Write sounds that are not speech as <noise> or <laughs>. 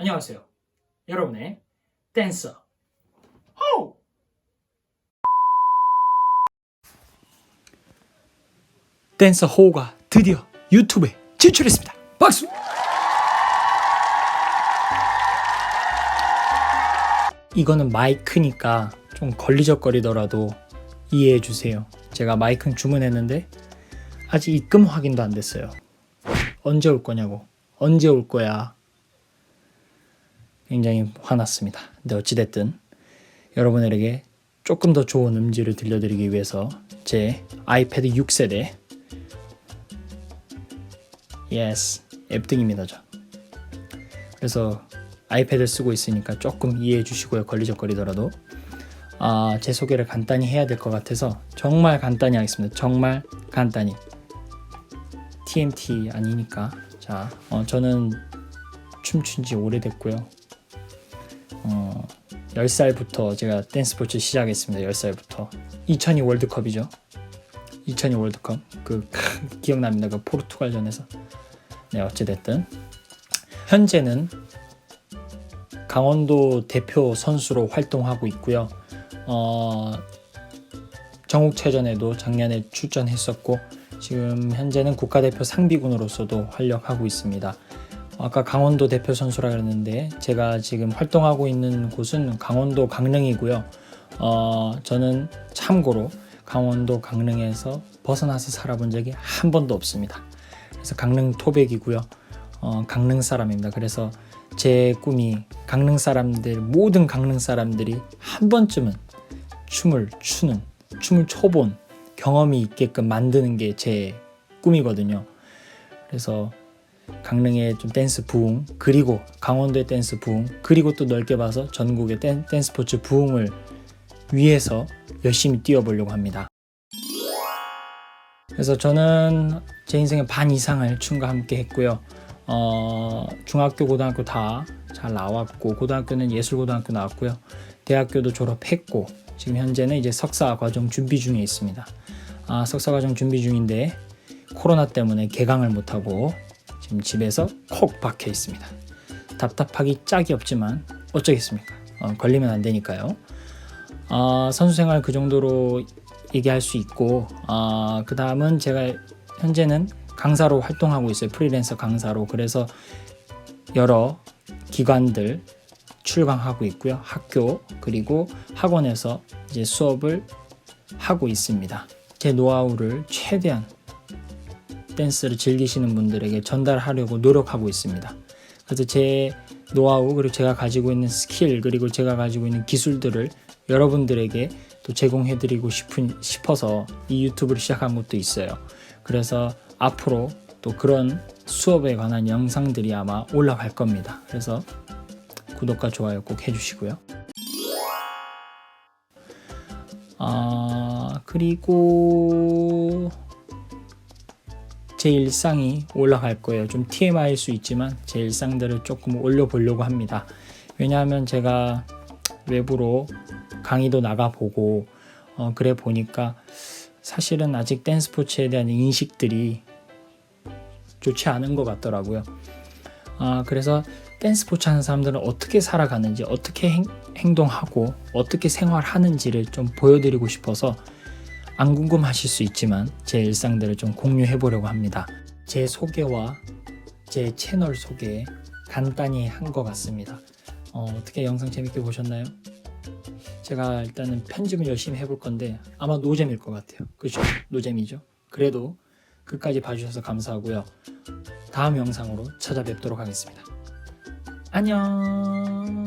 안녕하세요. 여러분의 댄서 호! 댄서 호우가 드디어 유튜브에 진출했습니다. 박수! 이거는 마이크니까 좀 걸리적거리더라도 이해해 주세요. 제가 마이크는 주문했는데 아직 입금 확인도 안 됐어요. 언제 올 거냐고. 언제 올 거야. 굉장히 화났습니다. 근데 어찌됐든 여러분들에게 조금 더 좋은 음질을 들려드리기 위해서 제 아이패드 6세대 예스 앱등입니다 저. 그래서 아이패드 쓰고 있으니까 조금 이해해 주시고요 걸리적거리더라도 아, 제 소개를 간단히 해야 될 것 같아서 정말 간단히 하겠습니다. 정말 간단히 TMT 아니니까 자 어, 저는 춤춘 지 오래됐고요. 어, 10살부터 제가 댄스 스포츠 시작했습니다. 10살부터 2002 월드컵이죠. 2002 월드컵 그 <laughs> 기억납니다. 그 포르투갈전에서 네 어찌 됐든 현재는 강원도 대표 선수로 활동하고 있고요. 어, 전국체전에도 작년에 출전했었고 지금 현재는 국가대표 상비군으로서도 활약하고 있습니다. 아까 강원도 대표 선수라 그랬는데 제가 지금 활동하고 있는 곳은 강원도 강릉이고요. 어, 저는 참고로 강원도 강릉에서 벗어나서 살아본 적이 한 번도 없습니다. 그래서 강릉 토백이고요. 어, 강릉 사람입니다. 그래서 제 꿈이 강릉 사람들 모든 강릉 사람들이 한 번쯤은 춤을 추는 춤을 춰본 경험이 있게끔 만드는 게 제 꿈이거든요. 그래서 강릉의 좀 댄스 부흥 그리고 강원도의 댄스 부흥 그리고 또 넓게 봐서 전국의 댄, 댄스 스포츠 부흥을 위해서 열심히 뛰어보려고 합니다. 그래서 저는 제 인생의 반 이상을 춤과 함께 했고요. 어, 중학교, 고등학교 다 잘 나왔고 고등학교는 예술고등학교 나왔고요. 대학교도 졸업했고 지금 현재는 이제 석사 과정 준비 중에 있습니다. 아, 석사 과정 준비 중인데 코로나 때문에 개강을 못하고 지금 집에서 콕 박혀 있습니다. 답답하기 짝이 없지만 어쩌겠습니까? 어, 걸리면 안 되니까요. 아, 선수 생활 그 정도로 얘기할 수 있고 아, 그 다음은 제가 현재는 강사로 활동하고 있어요. 프리랜서 강사로. 그래서 여러 기관들 출강하고 있고요. 학교 그리고 학원에서 이제 수업을 하고 있습니다. 제 노하우를 최대한 댄스를 즐기시는 분들에게 전달하려고 노력하고 있습니다. 그래서 제 노하우 그리고 제가 가지고 있는 스킬 그리고 제가 가지고 있는 기술들을 여러분들에게 또 제공해드리고 싶은 싶어서 이 유튜브를 시작한 것도 있어요. 그래서 앞으로 또 그런 수업에 관한 영상들이 아마 올라갈 겁니다. 그래서 구독과 좋아요 꼭 해주시고요. 아 그리고 제 일상이 올라갈 거예요. 좀 TMI일 수 있지만 제 일상들을 조금 올려보려고 합니다. 왜냐하면 제가 외부로 강의도 나가보고 어, 그래 보니까 사실은 아직 댄스 스포츠에 대한 인식들이 좋지 않은 것 같더라고요. 아, 그래서 댄스 스포츠 하는 사람들은 어떻게 살아가는지, 어떻게 행, 행동하고, 어떻게 생활하는지를 좀 보여드리고 싶어서 안 궁금하실 수 있지만 제 일상들을 좀 공유해 보려고 합니다. 제 소개와 제 채널 소개 간단히 한 것 같습니다. 어, 어떻게 영상 재밌게 보셨나요? 제가 일단은 편집을 열심히 해볼 건데 아마 노잼일 것 같아요. 그죠? 노잼이죠. 그래도 끝까지 봐주셔서 감사하고요. 다음 영상으로 찾아뵙도록 하겠습니다. 안녕.